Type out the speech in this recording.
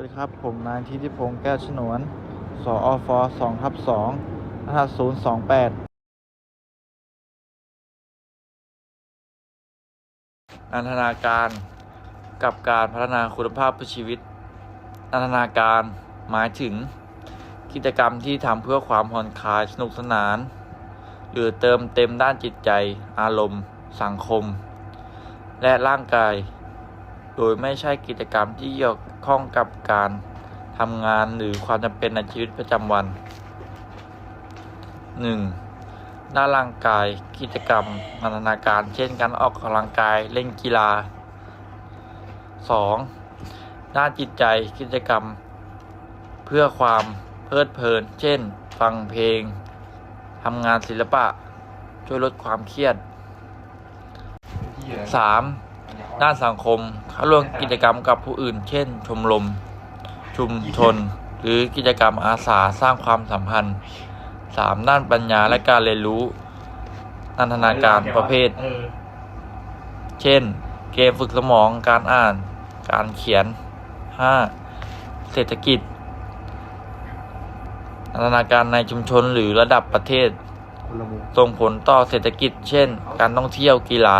วัสดีครับ ผมนายทิติพงษ์แก้วฉนวนสอฟสองทับสองรหัสศูนย์สองแปดนันทนาการกับการพัฒนาคุณภาพชีวิตนันทนาการหมายถึง กิจกรรมที่ทำเพื่อความผ่อนคลายสนุกสนาน หรือเติมเต็มด้านจิตใจ อารมณ์ สังคม และร่างกาย โดยไม่ใช่กิจกรรมที่เกี่ยวข้องกับการทำงานหรือความจำเป็นในชีวิตประจำวัน 1. ด้านร่างกายกิจกรรมนันทนาการ เช่น การออกกำลังกายเล่นกีฬา 2. ด้านจิตใจกิจกรรม เพื่อความเพลิดเพลิน เช่น ฟังเพลงทำงานศิลปะ ช่วยลดความเครียด 3. ด้านสังคมเข้าร่วมกิจกรรมกับผู้อื่น เช่น ชมรม ชุมชน หรือกิจกรรมอาสาสร้างความสัมพันธ์ 3. ด้านปัญญาและการเรียนรู้นันทนาการประเภท เช่น เกมฝึกสมอง การอ่าน การเขียน 5. เศรษฐกิจนันทนาการในชุมชนหรือระดับประเทศ ส่งผลต่อเศรษฐกิจ เช่น การท่องเที่ยวกีฬา